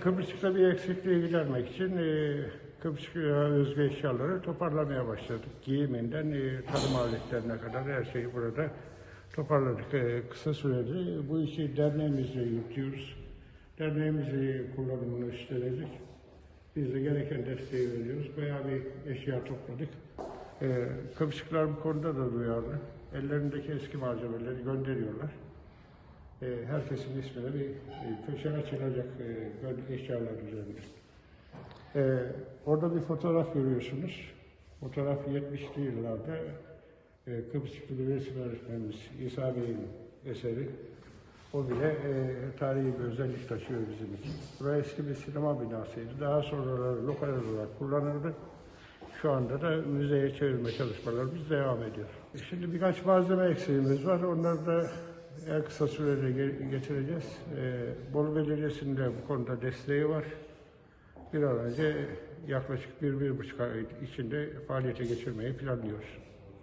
Kıbrıs'ta bir eksikliği gidermek için e, Kıbrıs'a özgü eşyaları toparlamaya başladık. Giyiminden e, tarım aletlerine kadar her şeyi burada toparladık. E, kısa sürede bu işi derneğimizle yürütüyoruz. Derneğimizi kullanımını üsteledik. Biz de gereken desteği veriyoruz. Bayağı bir eşya topladık. E, Kıbrıslılar bu konuda da duyarlı. Ellerindeki eski malzemeleri gönderiyorlar. E, herkesin ismine bir e, köşe açılacak e, eşyalar üzerinde. Orada bir fotoğraf görüyorsunuz. Fotoğraf 70'li yıllarda Kıbrıslı bir resim öğretmenimiz İsa Bey'in eseri. O bile e, tarihi bir özellik taşıyor bizim için. Burası eski bir sinema binasıydı. Daha sonra lokal olarak kullanıldı. Şu anda da müzeye çevirme çalışmalarımız devam ediyor. Şimdi birkaç malzeme eksiğimiz var. Onları da en kısa sürede ge- getireceğiz. E, Bolu Belediyesi'nin bu konuda desteği var. Bir an önce yaklaşık bir, bir buçuk ay içinde faaliyete geçirmeyi planlıyoruz.